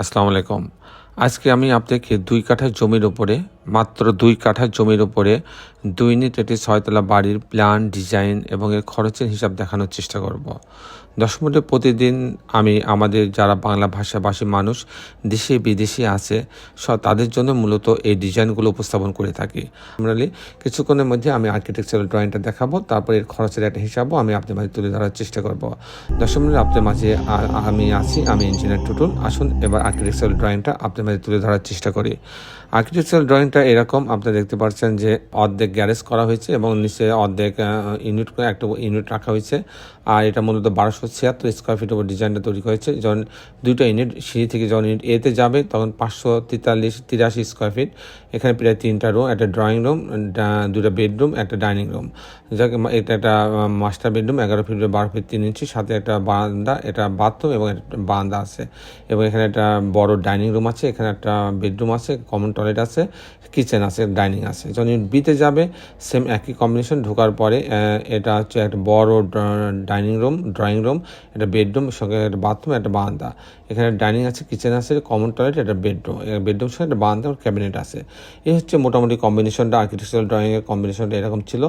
আসসালামু আলাইকুম। আজকে আমি আপনাকে দুই কাঠা জমির উপরে মাত্র দুই কাঠা জমির উপরে দুই ইউনিট একটি ছয়তলা বাড়ির প্ল্যান, ডিজাইন এবং এর খরচের হিসাব দেখানোর চেষ্টা করব। দশ মিনিটে প্রতিদিন আমি আমাদের যারা বাংলা ভাষাভাষী মানুষ, দেশে, বিদেশে আছে তাদের জন্য মূলত এই ডিজাইনগুলো উপস্থাপন করে থাকি। নর্মালি কিছুক্ষণের মধ্যে আমি আর্কিটেকচারাল ড্রয়িংটা দেখাবো, তারপর এর খরচের একটা হিসাবও আমি আপনার মাঝে তুলে ধরার চেষ্টা করব। দশ মিনিট আপনার মাঝে আমি আছি, আমি ইঞ্জিনিয়ার টুটুল। আসুন এবার আর্কিটেকচারাল ড্রয়িংটা আপনার মাঝে তুলে ধরার চেষ্টা করি। আর্কিটেকচারাল ড্রয়িংটা এরকম আপনারা দেখতে পাচ্ছেন যে অর্ধেক গ্যারেজ করা হয়েছে এবং নিচে অর্ধেক ইউনিট একটা ইউনিট রাখা হয়েছে। আর এটা মূলত বারোশো ছিয়াত্তর স্কোয়ার ফিট উপর ডিজাইনটা তৈরি হয়েছে যখন দুইটা ইউনিট, সিঁড়ি থেকে যখন ইউনিট এতে যাবে, তখন পাঁচশো তেতাল্লিশ, তিরাশি স্কোয়ার ফিট এখানে প্রায় তিনটা রুম একটা ড্রয়িং রুম দুটা বেডরুম একটা ডাইনিং রুম যাকে এটা একটা মাস্টার বেডরুম এগারো ফিট বারো ফিট তিন ইঞ্চি সাথে একটা বারান্দা এটা বাথরুম এবং একটা বারান্দা আছে। এবং এখানে একটা বড় ডাইনিং রুম আছে, এখানে একটা বেডরুম আছে কমন টয়লেট আছে। কিচেন আছে, ডাইনিং আছে। যখন ইউনিট বিতে যাবে সেম একই কম্বিনেশন ঢোকার পরে এটা হচ্ছে একটা বড় ডাইনিং রুম ড্রয়িং রুম একটা বেডরুম সঙ্গে একটা বাথরুম একটা বারান্দা। এখানে ডাইনিং আছে কিচেন আছে কমন টয়লেট একটা বেডরুম বেডরুম সঙ্গে একটা বারান্দা ক্যাবিনেট আছে। এই হচ্ছে মোটামুটি কম্বিনেশনটা আর্কিটেকচারাল ড্রয়িংয়ের কম্বিনেশনটা এরকম ছিল।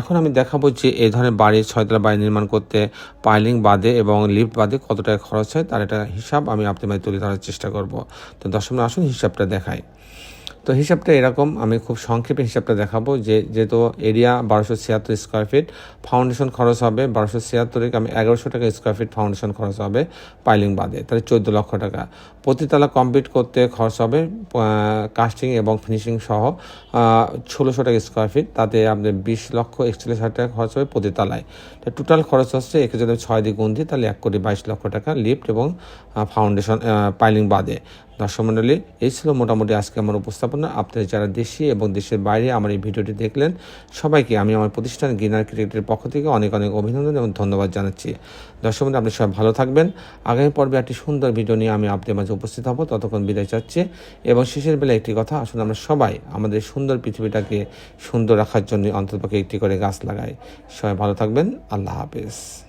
এখন আমি দেখাবো যে এই ধরনের বাড়ি, ছয়তলা বাড়ি নির্মাণ করতে পাইলিং বাদে এবং লিফট বাদে কত টাকা খরচ হয়, তার একটা হিসাব আমি আপনার মাঝে তুলে ধরার চেষ্টা করব। তো দশম আসুন হিসাবটা দেখাই। তো হিসাবটা এরকম, আমি খুব সংক্ষেপে হিসাবটা দেখাবো যে যেহেতু এরিয়া বারোশো ছিয়াত্তর স্কোয়ার ফিট ফাউন্ডেশন খরচ হবে বারোশো ছিয়াত্তরে আমি এগারোশো টাকা স্কোয়ার ফিট ফাউন্ডেশন খরচ হবে পাইলিং বাদে, তাহলে চোদ্দ লক্ষ টাকা। প্রতিতলা কমপ্লিট করতে খরচ হবে কাস্টিং এবং ফিনিশিং সহ ষোলোশো টাকা স্কোয়ার ফিট তাতে আপনার বিশ লক্ষ একচল্লিশ হাজার টাকা খরচ হবে প্রতিতলায়। তো টোটাল খরচ হচ্ছে একে যদি ছয় দিক গুণ তাহলে এক কোটি বাইশ লক্ষ টাকা লিফট এবং ফাউন্ডেশন পাইলিং বাদে। দর্শক মণ্ডলী এই ছিল মোটামুটি আজকে আমার উপস্থাপনা। আপনারা যারা দেশে এবং দেশের বাইরে আমার এই ভিডিওটি দেখলেন, সবাইকে আমি আমার প্রতিষ্ঠান গিনার ক্রিকেটের পক্ষ থেকে অনেক অনেক অভিনন্দন এবং ধন্যবাদ জানাচ্ছি। দর্শক মণ্ডলী আপনি সবাই ভালো থাকবেন। আগামী পর্বে একটি সুন্দর ভিডিও নিয়ে আমি আপনাদের মাঝে উপস্থিত হব। ততক্ষণ বিদায় চাচ্ছি এবং শেষের বেলা একটি কথা আসলে আমরা সবাই আমাদের সুন্দর পৃথিবীটাকে সুন্দর রাখার জন্য অন্ততপক্ষে একটি করে গাছ লাগাই। সবাই ভালো থাকবেন। আল্লাহ হাফেজ।